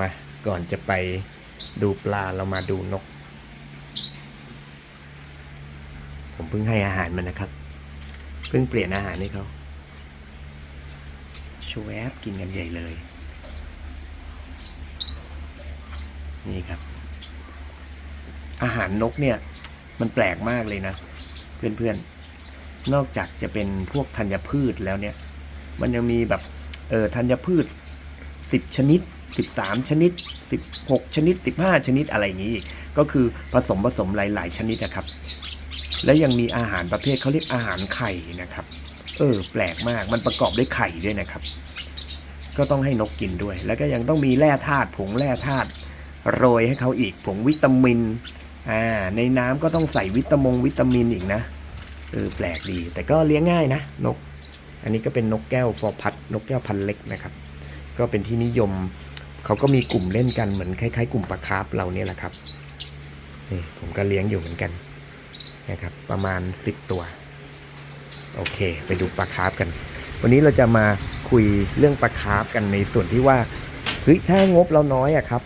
มาก่อนจะไปดูปลาเรามาดูนก ผมเพิ่งให้อาหารมันนะครับ เพิ่งเปลี่ยนอาหารให้เขาชวบกินกันใหญ่เลย นี่ครับ อาหารนกเนี่ย มันแปลกมากเลยนะ เพื่อนๆ นอกจากจะเป็นพวกธัญพืชแล้วเนี่ย มันยังมีแบบ เออธัญพืชสิบชนิด สิบสามชนิดสิบหกชนิดสิบห้าชนิดอะไรอย่างนี้อีกก็คือผสมผสมหลาย ๆ ชนิดนะครับ และยังมีอาหารประเภทเขาเรียกอาหารไข่นะครับ เออ แปลกมากมันประกอบด้วยไข่ด้วยนะครับ ก็ต้องให้นกกินด้วย แล้วก็ยังต้องมีแร่ธาตุผงแร่ธาตุโรยให้เขาอีกผงวิตามินอ่าในน้ำก็ต้องใส่วิตามงวิตามินอีกนะเออแปลกดี แต่ก็เลี้ยงง่ายนะนก อันนี้ก็เป็นนกแก้วฟอร์พัดนกแก้วพันเล็กนะครับ ก็เป็นที่นิยม เขาก็มีกลุ่มเล่นกันเหมือนคล้ายๆ กลุ่มปลาคาร์ฟเราเนี่ยแหละครับนี่ผมก็เลี้ยงอยู่เหมือนกันนะครับ ประมาณ 10 ตัว โอเค ไปดูปลาคาร์ฟกัน วันนี้เราจะมาคุยเรื่องปลาคาร์ฟกันในส่วนที่ว่าเฮ้ยถ้างบเราน้อยอะครับ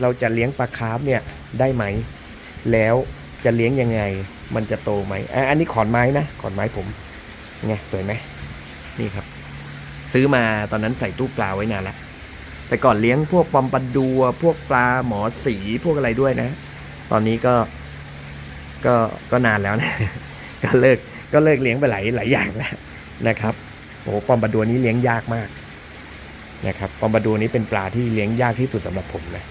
เราจะเลี้ยงปลาคาร์ฟเนี่ยได้ไหม แล้วจะเลี้ยงยังไง มันจะโตไหมอะอันนี้ขอนไม้นะขอนไม้ผมไงสวยไหมนี่ครับ ซื้อมาตอนนั้นใส่ตู้ปลาไว้นานแล้ว แต่ก่อนเลี้ยงพวกปอมปันดัว พวกปลาหมอสีพวกอะไรด้วยนะ ตอนนี้ก็ก็ก็นานแล้วนะ ก็เลิกก็เลิกเลี้ยงไปหลายหลายอย่างแล้วนะครับโอ้ปอมปันดัวนี้เลี้ยงยากมากนะครับปอมปันดัวนี้เป็นปลาที่เลี้ยงยากที่สุดสำหรับผมเลย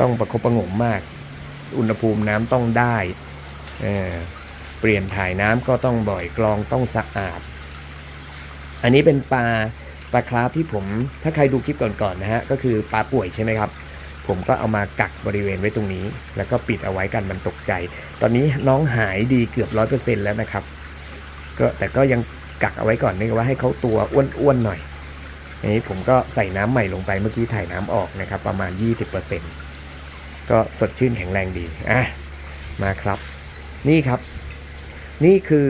ต้องประคบประงมมาก อุณหภูมิน้ำต้องได้เออเปลี่ยนถ่ายน้ำก็ต้องบ่อยกรองต้องสะอาด อันนี้เป็นปลา ลาคราฟที่ผมถ้าใครดูคลิปก่อนๆนะฮะก็คือปลาป่วยใช่ไหมครับ ผมก็เอามากักบริเวณไว้ตรงนี้ แล้วก็ปิดเอาไว้กันมันตกใจ ตอนนี้น้องหายดีเกือบร้อยเปอร์เซ็นแล้วนะครับก็แต่ก็ยังกักเอาไว้ก่อนเนื่องจากว่าให้เขาตัวอ้วนๆหน่อยอันนี้ผมก็ใส่น้ำใหม่ลงไปเมื่อกี้ถ่ายน้ำออกนะครับ ประมาณ 20%ก็สดชื่นแข็งแรงดีอะมาครับ นี่ครับ นี่คือ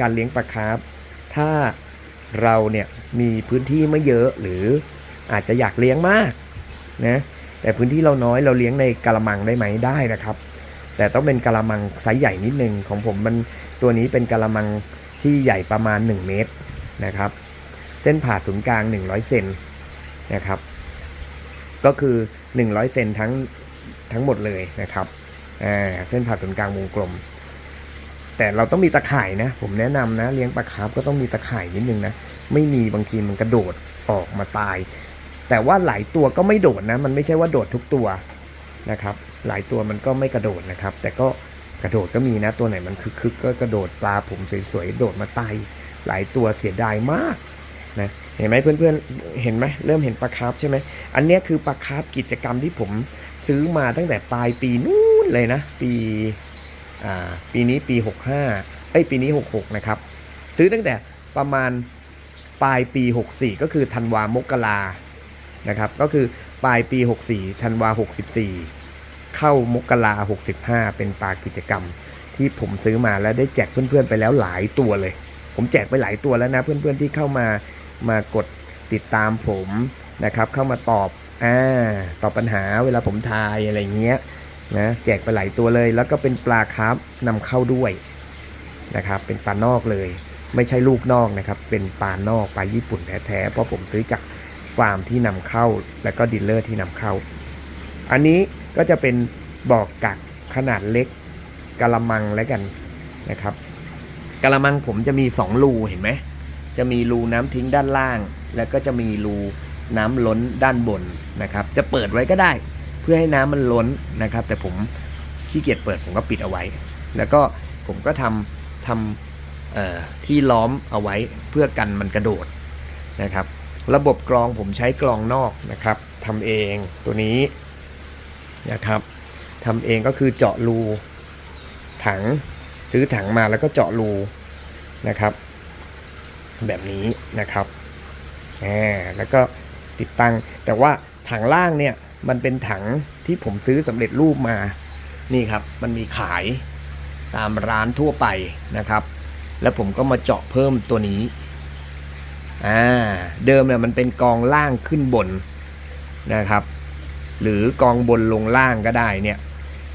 การเลี้ยงปลาคาร์ฟถ้า เราเนี่ยมีพื้นที่ไม่เยอะหรืออาจจะอยากเลี้ยงมากนะแต่พื้นที่เราน้อยเราเลี้ยงในกระมังได้ไหมได้นะครับ แต่ต้องเป็นกระมังไซส์ใหญ่นิดนึงของผมมันตัวนี้เป็นกระมังที่ใหญ่ประมาณ 1 เมตรนะครับ เส้นผ่าศูนย์กลาง 100เซนนะครับ ก็คือ 100เซนทั้งทั้งหมดเลยนะครับเส้นผ่าศูนย์กลางวงกลม แต่เราต้องมีตะข่ายนะ ผมแนะนำนะ เลี้ยงปลาคาร์ฟก็ต้องมีตะข่ายนิดนึงนะ ไม่มีบางทีมันกระโดดออกมาตาย แต่ว่าหลายตัวก็ไม่โดดนะ มันไม่ใช่ว่าโดดทุกตัวนะครับ หลายตัวมันก็ไม่กระโดดนะครับ แต่ก็กระโดดก็มีนะ ตัวไหนมันคึกๆก็กระโดดปลาผมสวยๆโดดมาตายหลายตัวเสียดายมากนะเห็นไหมเพื่อนๆ เห็นไหมเริ่มเห็นปลาคาร์ฟใช่ไหมอันนี้คือปลาคาร์ฟกิจกรรมที่ผมซื้อมาตั้งแต่ปลายปีนู้นเลยนะ ปี ปีนี้ปี 65 เอ้ยปีนี้ 66 นะครับ ซื้อตั้งแต่ประมาณปลายปี 64 ก็คือธันวามกรานะครับ ก็คือปลายปี 64ธันวา 64 เข้ามกรา65 เป็นปลากิจกรรม ที่ผมซื้อมาแล้วได้แจกเพื่อนๆไปแล้วหลายตัวเลย ผมแจกไปหลายตัวแล้วนะเพื่อนๆที่เข้ามามากดติดตามผมนะครับ เข้ามาตอบอ่าตอบปัญหาเวลาผมทายอะไรเงี้ย นะแจกไปหลายตัวเลย แล้วก็เป็นปลาคาร์ฟนำเข้าด้วยนะครับเป็นปลานอกเลย ไม่ใช่ลูกนอกนะครับ เป็นปลานอกปลาญี่ปุ่นแท้ๆเพราะผมซื้อจากฟาร์มที่นำเข้า แล้วก็ดีลเลอร์ที่นำเข้า อันนี้ก็จะเป็นบอกกักขนาดเล็กกะละมังแล้วกันนะครับกะละมังผมจะมีสองรูเห็นไหมจะมีรูน้ำทิ้งด้านล่าง แล้วก็จะมีรูน้ำล้นด้านบนนะครับ จะเปิดไว้ก็ได้ เพื่อให้น้ำมันล้นนะครับ แต่ผมขี้เกียจเปิดผมก็ปิดเอาไว้ แล้วก็ผมก็ทำทำเอ่อที่ล้อมเอาไว้เพื่อกันมันกระโดดนะครับ ระบบกรองผมใช้กรองนอกนะครับทำเองตัวนี้นะครับทำเองก็คือเจาะรูถังซื้อถังมาแล้วก็เจาะรูนะครับ แบบนี้นะครับแล้วก็ติดตั้งแต่ว่าถังล่างเนี่ย มันเป็นถังที่ผมซื้อสำเร็จรูปมา นี่ครับ มันมีขายตามร้านทั่วไปนะครับ แล้วผมก็มาเจาะเพิ่มตัวนี้ อ่า เดิมเนี่ยมันเป็นกองล่างขึ้นบนนะครับ หรือกองบนลงล่างก็ได้เนี่ย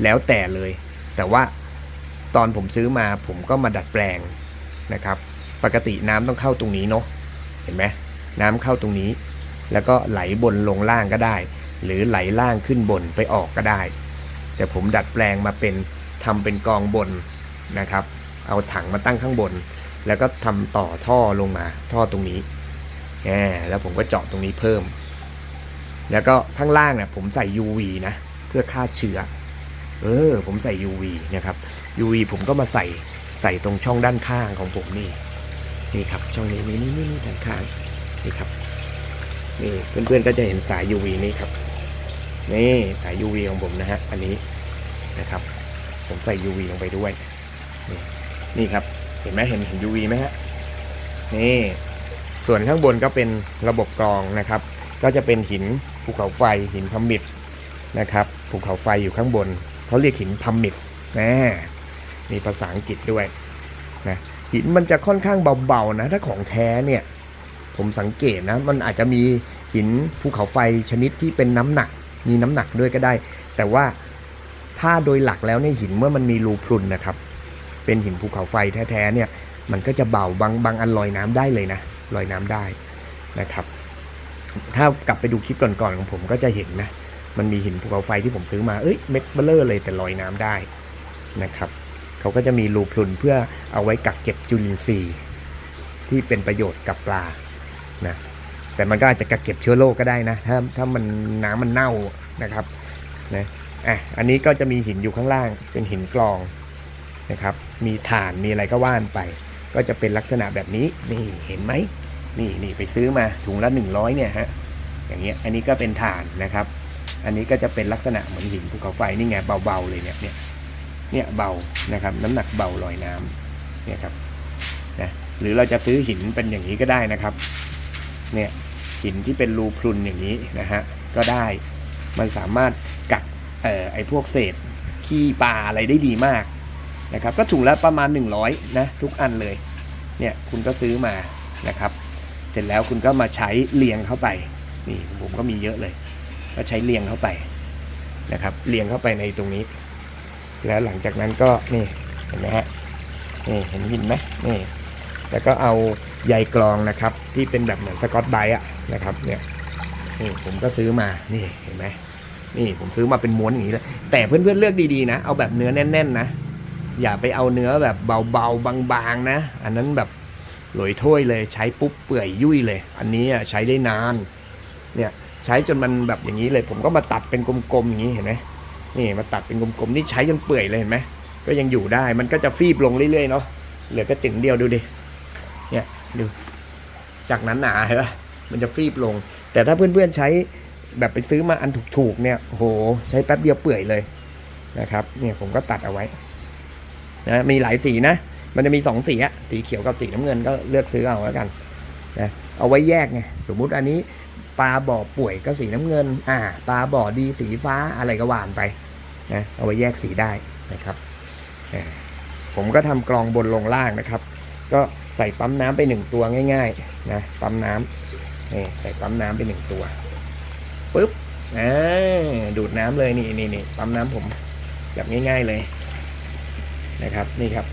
แล้วแต่เลย แต่ว่าตอนผมซื้อมาผมก็มาดัดแปลงนะครับ ปกติน้ำต้องเข้าตรงนี้เนาะ เห็นไหมน้ำเข้าตรงนี้ แล้วก็ไหลบนลงล่างก็ได้ หรือไหลล่างขึ้นบนไปออกก็ได้ แต่ผมดัดแปลงมาเป็นทำเป็นกองบนนะครับ เอาถังมาตั้งข้างบน แล้วก็ทำต่อท่อลงมาท่อตรงนี้แหมแล้วผมก็เจาะตรงนี้เพิ่ม แล้วก็ข้างล่างเนี่ยผมใส่ UV นะ เพื่อฆ่าเชื้อ เออ ผมใส่ UV นะครับ UV ผมก็มาใส่ใส่ตรงช่องด้านข้างของผมนี่ นี่ครับ ช่องนี้นี่นี่นี่ด้านข้าง นี่ครับ นี่เพื่อนๆก็จะเห็นสาย UV นี่ครับ นี่สาย UV ของผมนะฮะอันนี้นะครับ ผมใส่ UV ลงไปด้วยนี่นี่ครับ เห็นไหมเห็นเห็น UV ไหมฮะนี่ส่วนข้างบนก็เป็นระบบกรองนะครับ ก็จะเป็นหินภูเขาไฟหินพัมมิดนะครับภูเขาไฟอยู่ข้างบนเขาเรียกหินพัมมิดนะมีภาษาอังกฤษด้วยนะหินมันจะค่อนข้างเบาๆนะ ถ้าของแท้เนี่ย ผมสังเกตนะมันอาจจะมีหินภูเขาไฟชนิดที่เป็นน้ำหนัก มีน้ำหนักด้วยก็ได้ แต่ว่าถ้าโดยหลักแล้วเนี่ยหินเมื่อมันมีรูพรุนนะครับ เป็นหินภูเขาไฟแท้ๆเนี่ยมันก็จะเบาบางบางอันลอยน้ำได้เลยนะลอยน้ำได้นะครับ ถ้ากลับไปดูคลิปก่อนๆของผมก็จะเห็นนะมันมีหินภูเขาไฟที่ผมซื้อมาเอ้ยเม็ดเบลเลอร์เลยแต่ลอยน้ำได้นะครับเขาก็จะมีรูพรุนเพื่อเอาไว้กักเก็บจุลินทรีย์ ที่เป็นประโยชน์กับปลา นะแต่มันก็อาจจะกักเก็บเชื้อโรคก็ได้นะ ถ้าถ้ามันน้ำมันเน่านะครับนะอะอันนี้ก็จะมีหินอยู่ข้างล่างเป็นหินกรองนะครับ มีถ่านมีอะไรก็ว่านไป ก็จะเป็นลักษณะแบบนี้นี่เห็นไหมนี่นี่ไปซื้อมาถุงละหนึ่งร้อยเนี่ยฮะอย่างเงี้ยอันนี้ก็เป็นถ่านนะครับ อันนี้ก็จะเป็นลักษณะเหมือนหินภูเขาไฟนี่ไงเบาๆเลยเนี่ยเนี่ยเนี่ยเบานะครับ น้ำหนักเบาลอยน้ำเนี่ยครับนะหรือเราจะซื้อหินเป็นอย่างนี้ก็ได้นะครับ เนี่ยหินที่เป็นรูพรุนอย่างนี้นะฮะก็ได้มันสามารถกักออไอ้พวกเศษขี้ปลาอะไรได้ดีมากนะครับก็ถุงละประมาณ 100นะทุกอันเลยเนี่ยคุณก็ซื้อมานะครับ เสร็จแล้วคุณก็มาใช้เรียงเข้าไปนี่ผมก็มีเยอะเลย ก็ใช้เรียงเข้าไปนะครับเรียงเข้าไปในตรงนี้ แล้วหลังจากนั้นก็นี่เห็นไหมฮะนี่เห็นหินไหมนี่แล้วก็เอา ใยกรองนะครับ ที่เป็นแบบเหมือนสกอตไบอะนะครับ เนี่ยนี่ผมก็ซื้อมานี่เห็นไหมนี่ผมซื้อมาเป็นม้วนอย่างนี้เลยแต่เพื่อนๆเลือกดีๆนะ เอาแบบเนื้อแน่น ๆ นะ อย่าไปเอาเนื้อแบบเบาๆบางๆนะ อันนั้นแบบหลอยถ้วยเลยใช้ปุ๊บเปื่อยยุ่ยเลย อันนี้อะใช้ได้นาน เนี่ยใช้จนมันแบบอย่างนี้เลย ผมก็มาตัดเป็นกลมๆอย่างนี้เห็นไหมนี่มาตัดเป็นกลมๆนี่ใช้จนเปื่อยเลยเห็นไหมก็ยังอยู่ได้มันก็จะฟีบลงเรื่อยๆเนาะเหลือก็จึงเดียวดูดิเนี่ย ดูจากนั้นหนาเห็นปะมันจะฟีบลง แต่ถ้าเพื่อนๆใช้แบบไปซื้อมาอันถูกๆเนี่ยโห ใช้แป๊บเดียวเปื่อยเลยนะครับ เนี่ยผมก็ตัดเอาไว้นะมีหลายสีนะ มันจะมีสองสีอะสีเขียวกับสีน้ำเงินก็เลือกซื้อเอาแล้วกันนะเอาไว้แยกไงสมมุติอันนี้ปลาบ่อป่วยก็สีน้ำเงิน อ่าปลาบ่อดีสีฟ้าอะไรก็ว่านไปนะเอาไว้แยกสีได้นะครับ ผมก็ทำกรองบนลงล่างนะครับ ก็ ใส่ปั๊มน้ำไปหนึ่งตัวง่ายๆนะปั๊มน้ำนี่ใส่ปั๊มน้ำไปหนึ่งตัวปุ๊บอ่าดูดน้ำเลยนี่นี่นี่ปั๊มน้ำผมแบบง่าย ๆเลยนะครับนี่ครับ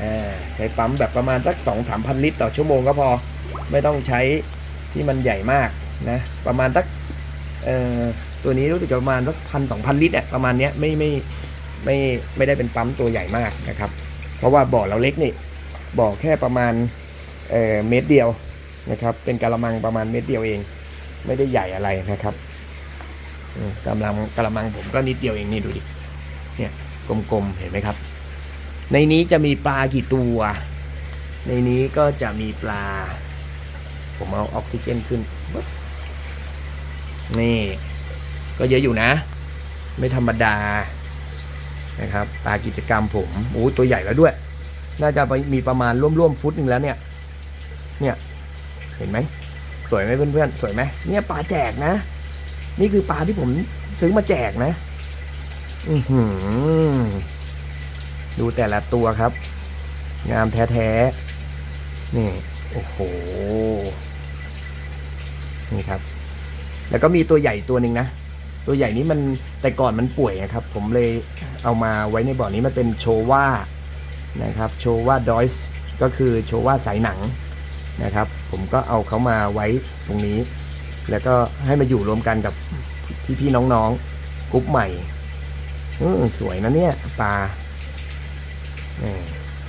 อ่าใช้ปั๊มแบบประมาณสักสองสามพันลิตรต่อชั่วโมงก็พอไม่ต้องใช้ที่มันใหญ่มากนะประมาณสักเอ่อตัวนี้รู้สึกประมาณสักพันสองพันลิตรอะประมาณเนี้ยไม่ไม่ไม่ไม่ได้เป็นปั๊มตัวใหญ่มากนะครับ เพราะว่าบ่อเราเล็กนี่ บ่อแค่ประมาณเเมตรเดียวนะครับเป็นกะละมังประมาณเมตรเดียวเอง ไม่ได้ใหญ่อะไรนะครับกำลังกะละมังผมก็นิดเดียวเองนี่ดูดิเนี่ยกลมๆเห็นไหมครับ ในนี้จะมีปลากี่ตัว ในนี้ก็จะมีปลา ผมเอาออกซิเจนขึ้นนี่ ก็เยอะอยู่นะ ไม่ธรรมดานะครับปลากิจกรรมผมโอ้ตัวใหญ่แล้วด้วย น่าจะไปมีประมาณร่วมๆฟุตหนึ่งแล้วเนี่ย เนี่ยเห็นไหมสวยไหมเพื่อนๆสวยไหมเนี่ยปลาแจกนะ นี่คือปลาที่ผมซื้อมาแจกนะอือหือดูแต่ละตัวครับ งามแท้ๆนี่โอ้โหนี่ครับ แล้วก็มีตัวใหญ่ตัวหนึ่งนะตัวใหญ่นี้มันแต่ก่อนมันป่วยนะครับ ผมเลยเอามาไว้ในบ่อนี้มันเป็นโชว่า นะครับโชว่าดอยส์ก็คือโชว่าสายหนังนะครับ ผมก็เอาเขามาไว้ตรงนี้ แล้วก็ให้มาอยู่รวมกันกับพี่ๆน้องๆกรุ๊ปใหม่อสวยนะเนี่ยปลา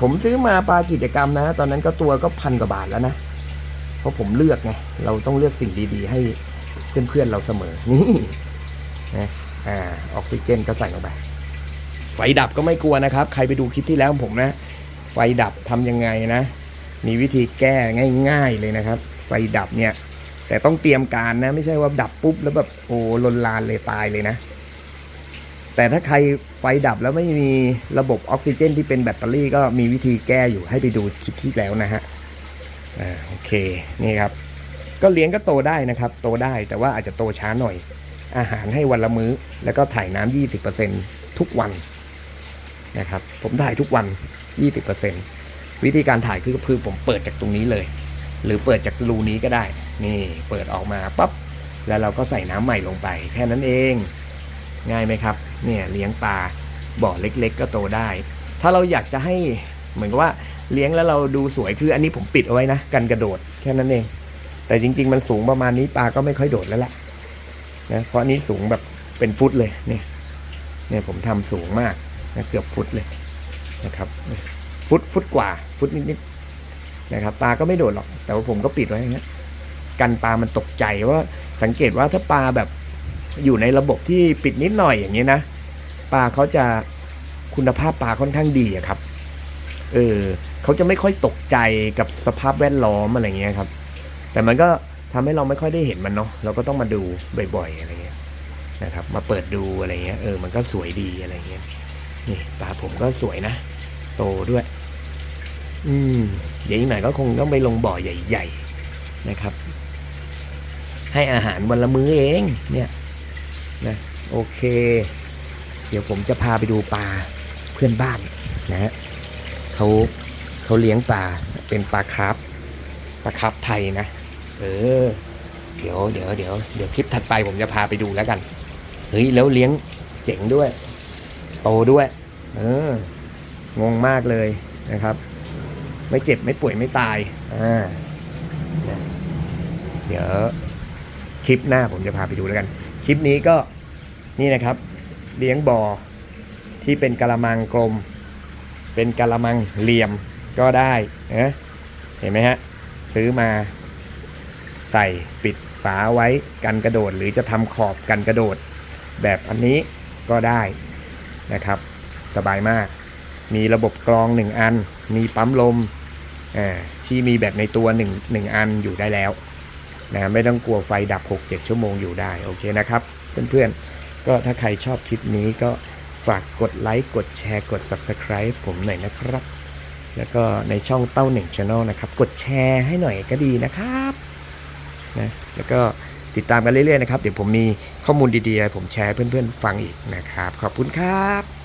ผมซื้อมาปลากิจกรรมนะ ตอนนั้นก็ตัวก็พันกว่าบาทแล้วนะ เพราะผมเลือกไง เราต้องเลือกสิ่งดีๆ ให้เพื่อนๆเราเสมอ นี่นะอ่าออกซิเจนก็ใส่ลงไป ไฟดับก็ไม่กลัวนะครับ ใครไปดูคลิปที่แล้วของผมนะ ไฟดับทำยังไงนะ มีวิธีแก้ง่าย ๆเลยนะครับ ไฟดับเนี่ย แต่ต้องเตรียมการนะ ไม่ใช่ว่าดับปุ๊บแล้วแบบโอ้ลนลานเลยตายเลยนะ แต่ถ้าใครไฟดับแล้วไม่มีระบบออกซิเจน ที่เป็นแบตเตอรี่ก็มีวิธีแก้อยู่ให้ไปดูคลิปที่แล้วนะฮะอ่าโอเคนี่ครับ ก็เลี้ยงก็โตได้นะครับ โตได้แต่ว่าอาจจะโตช้าหน่อย อาหารให้วันละมื้อ แล้วก็ถ่ายน้ำยี่สิบเปอร์เซ็นทุกวัน นะครับ ผมถ่ายทุกวันยี่สิบเปอร์เซ็นวิธีการถ่ายคือคือผมเปิดจากตรงนี้เลย หรือเปิดจากรูนี้ก็ได้ นี่เปิดออกมาปั๊บแล้วเราก็ใส่น้ำใหม่ลงไป แค่นั้นเอง ง่ายไหมครับ เนี่ยเลี้ยงปลาบ่อเล็ก ๆ ก็โตได้ ถ้าเราอยากจะให้เหมือนกับว่าเลี้ยงแล้วเราดูสวยคืออันนี้ผมปิดเอาไว้นะกันกระโดดแค่นั้นเอง แต่จริง ๆ มันสูงประมาณนี้ปลาก็ไม่ค่อยโดดแล้วล่ะนะเพราะนี้สูงแบบเป็นฟุตเลยเนี่ยเนี่ยผมทำสูงมาก นะเกือบฟุตเลยนะครับ ฟุตฟุตกว่า ฟุตนิดๆนะครับปลาก็ไม่โดดหรอก แต่ว่าผมก็ปิดไว้อย่างเงี้ยกันปลามันตกใจว่าสังเกตว่าถ้าปลาแบบอยู่ในระบบที่ปิดนิดหน่อยอย่างนี้นะปลาเขาจะคุณภาพปลาค่อนข้างดีครับ เออเขาจะไม่ค่อยตกใจกับสภาพแวดล้อมอะไรเงี้ยครับ แต่มันก็ทำให้เราไม่ค่อยได้เห็นมันเนาะเราก็ต้องมาดูบ่อยๆอะไรเงี้ยนะครับ มาเปิดดูอะไรเงี้ยเออมันก็สวยดีอะไรเงี้ย นี่ปลาผมก็สวยนะ โตด้วย อืมเดี๋ยวอีกหน่อยก็คงต้องไปลงบ่อใหญ่ ๆนะครับ ให้อาหารวันละมื้อเอง เนี่ยนะโอเค เดี๋ยวผมจะพาไปดูปลาเพื่อนบ้านนะฮะเขาเขาเลี้ยงปลาเป็นปลาคาร์ฟปลาคาร์ฟไทยนะ เออ เดี๋ยวเดี๋ยวเดี๋ยวเดี๋ยวคลิปถัดไปผมจะพาไปดูแล้วกัน เฮ้ย แล้วเลี้ยงเจ๋งด้วย โตด้วยเอองงมากเลยนะครับ ไม่เจ็บไม่ป่วยไม่ตายอ่าเดี๋ยวคลิปหน้าผมจะพาไปดูแล้วกัน คลิปนี้ก็นี่นะครับ เลี้ยงบ่อที่เป็นกะละมังกลม เป็นกะละมังเหลี่ยมก็ได้นะเห็นไหมฮะซื้อมาใส่ปิดฝาไว้กันกระโดด หรือจะทำขอบกันกระโดด แบบอันนี้ก็ได้ นะครับ สบายมาก มีระบบกรอง 1 อัน มีปั๊มลมอ่าที่มีแบบในตัว1 1อันอยู่ได้แล้วนะไม่ต้องกลัวไฟดับ 6-7 ชั่วโมงอยู่ได้ โอเคนะครับ เพื่อนๆ ก็ถ้าใครชอบคลิปนี้ก็ฝากกดไลค์ กดแชร์ กด Subscribe ผมหน่อยนะครับ แล้วก็ในช่องเต้าหนึ่งช anel นะครับ กดแชร์ให้หน่อยก็ดีนะครับนะแล้วก็ ติดตามกันเรื่อยๆนะครับ เดี๋ยวผมมีข้อมูลดีๆ ผมแชร์เพื่อนๆ ฟังอีกนะครับ ขอบคุณครับ